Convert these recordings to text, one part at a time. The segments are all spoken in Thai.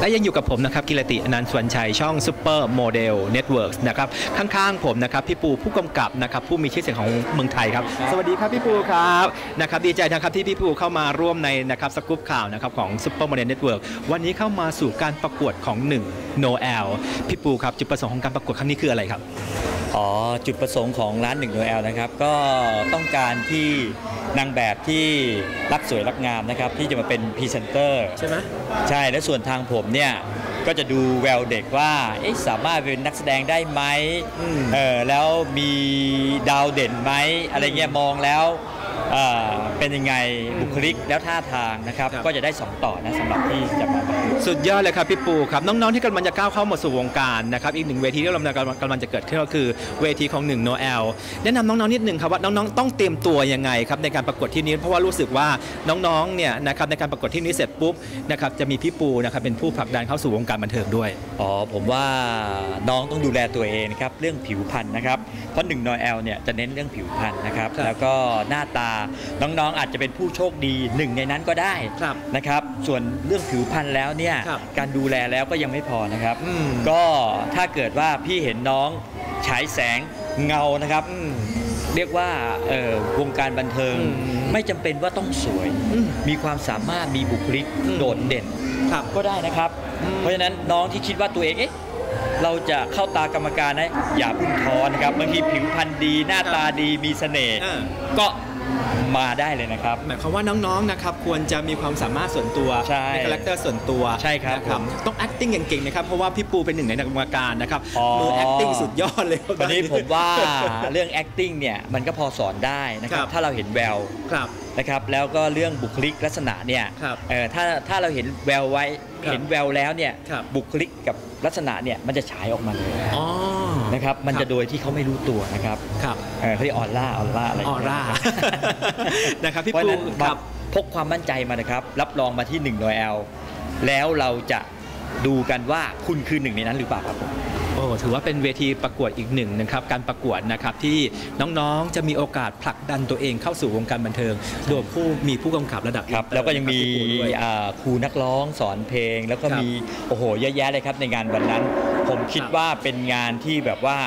และยังอยู่กับผมนะครับกิรตินันท์สวนชัยช่อง Super Model Networks นะครับข้างๆผมนะครับพี่ปูผู้กำกับนะครับผู้มีชื่อเสียงของเมืองไทยครับ สวัสดีครับพี่ปูครับนะครับดีใจนะครับที่พี่ปูเข้ามาร่วมในนะครับสกู๊ปข่าวนะครับของซ u เปอร์โมเดลเน็ตเวิร์กวันนี้เข้ามาสู่การประกวดของ1 n o แอลพี่ปูครับจุดประสงค์ของการประกวดครั้งนี้คืออะไรครับ อ๋อจุดประสงค์ของร้านหนึ่งโนแอลนะครับ ก็ต้องการที่นางแบบที่รักสวยรักงามนะครับ ที่จะมาเป็นพรีเซนเตอร์ใช่ไหมใช่และส่วนทางผมเนี่ยก็จะดูแววเด็กว่าเอ๊ะสามารถเป็นนักแสดงได้ไหมอืมเออแล้วมีดาวเด่นไหมอะไรเงี้ยมองแล้ว เอ่อเป็นยังไงบุคลิกแล้วท่าทางนะครับครับ ก็จะได้สองต่อนะสำหรับที่จะมาประกวดสุดยอดเลยครับพี่ปูครับน้องๆที่กำลังจะก้าวเข้ามาสู่วงการนะครับอีกหนึ่งเวทีที่เรากำลังกำลังจะเกิดขึ้นก็คือเวทีของหนึ่งโนแอลแนะนำน้องๆนิดนึงครับว่าน้องๆต้องเตรียมตัวยังไงครับในการประกวดที่นี้ เพราะว่ารู้สึกว่าน้องๆเนี่ยนะครับในการประกวดที่นี้เสร็จปุ๊บนะครับจะมีพี่ปูนะครับเป็นผู้ผลักดันเข้าสู่วงการบันเทิงด้วยอ๋อผมว่าน้องต้องดูแลตัวเองนะครับเรื่องผิวพรรณนะครับเพราะหนึ่งนอยแอลเนี่ยจะเน้นเรื่องผิวพรรณนะครับครับแล้วก็หน้าตาน้องๆ อาจจะเป็นผู้โชคดีหนึ่งในนั้นก็ได้ครับนะครับ ส่วนเรื่องผิวพรรณแล้วเนี่ยครับการดูแลแล้วก็ยังไม่พอนะครับ อืม ก็ถ้าเกิดว่าพี่เห็นน้องฉายแสงเงานะครับ อืม เรียกว่าเอ่อวงการบันเทิง อืมไม่จำเป็นว่าต้องสวย อืมมีความสามารถมีบุคลิกอืม โดดเด่น ครับ ก็ได้นะครับ อืมเพราะฉะนั้นน้องที่คิดว่าตัวเองเอ๊ะเราจะเข้าตากรรมการนะอย่าเพึ่งท้อนะครับบางทีผิวพรรณดีหน้าตาดีมีเสน่ห์อ่าก็ มาได้เลยนะครับ หมายความว่าน้องๆนะครับควรจะมีความสามารถส่วนตัวใช่คาแรคเตอร์ส่วนตัวใช่ครับนะผมต้อง acting เก่งๆนะครับเพราะว่าพี่ปูเป็นหนึ่งในนักกรรมการนะครับอ๋อมือ acting สุดยอดเลยครับวันนี้ผมว่าเรื่อง acting เนี่ยมันก็พอสอนได้นะครัครับบถ้าเราเห็นแววครับนะครับแล้วก็เรื่องบุคลิกลักษณะเนี่ยครับเอ่อถ้าถ้าเราเห็นแววไว้ครับเห็นแววแล้วเนี่ยครับบุคลิกกับลักษณะเนี่ยมันจะฉายออกมาเลยอ๋อ นะครับ มันจะโดยที่เขาไม่รู้ตัวนะครับครับเอ่อเขาเรียกออร่าออร่าอะไรออร่านะครับพี่เพราะปูฉะนั้นคมารับพกความมั่นใจมานะครับ รับรองมาที่1 0 0 L แล้วเราจะดูกันว่าคุณคือหนึ่งในนั้นหรือเปล่าครับผม โอ้ถือว่าเป็นเวทีประกวดอีกหนึ่งนะครับการประกวดนะครับที่น้องๆจะมีโอกาสผลักดันตัวเองเข้าสู่วงการบันเทิง โดยผู้มีผู้กำกับระดับครับอินเตอแล้วก็ยังมีนะครับพี่ปูด้วยอ่าครูนักร้องสอนเพลง แล้วก็ครับมีโอ้โหเยอะแยะเลยครับในงานวันนั้น ผมคิดครับว่าเป็นงานที่แบบว่า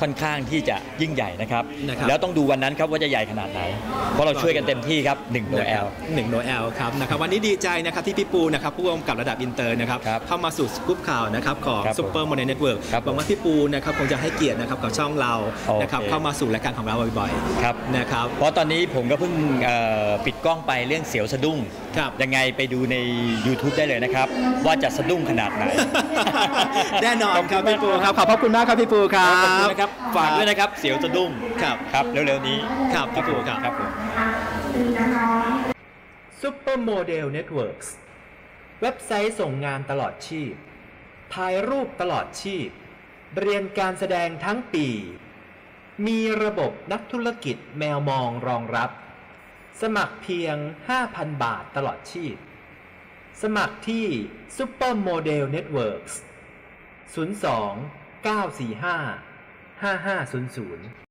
ค่อนข้างที่จะยิ่งใหญ่นะครับ นะครับแล้วต้องดูวันนั้นครับว่าจะใหญ่ขนาดไหน เพราะเราช่วยกันเต็มที่ครับ1ตัว L หนึ่งโนแอลครับนะครับวันนี้ดีใจนะครับที่พี่ปูนะครับผู้กำกับระดับอินเตอร์นะครับครับเข้ามาสู่สกู๊ปข่าวนะครับของครับผมซุปเปอร์โมเดลเน็ตเวิร์กครับหวังว่าพี่ปูนะครับคงจะให้เกียรตินะครับกับช่องเราโอเค นะครับเข้ามาสู่รายการของเราบ่อยครับ ๆนะครับ เพราะตอนนี้ผมก็เพิ่งเอ่อปิดกล้องไปเรื่องเสียวสะดุ้ง ครับ ยังไงไปดูใน YouTube ได้เลยนะครับ ว่าจะสะดุ้งขนาดไหน แน่นอนครับพี่ปูครับขอบพระคุณมากครับพี่ปูครัขอบคุณบ นะครับฝากด้วยนะครับ เสียวสะดุ้งครับครับเร็วๆนี้ครับพี่ปูครับครับผม Supermodel Networks เว็บไซต์ส่งงานตลอดชีพ ถ่ายรูปตลอดชีพ เรียนการแสดงทั้งปี มีระบบนักธุรกิจแมวมองรองรับ สมัครเพียง 5,000 บาทตลอดชีพ สมัครที่ Supermodel Networks 02 945 5500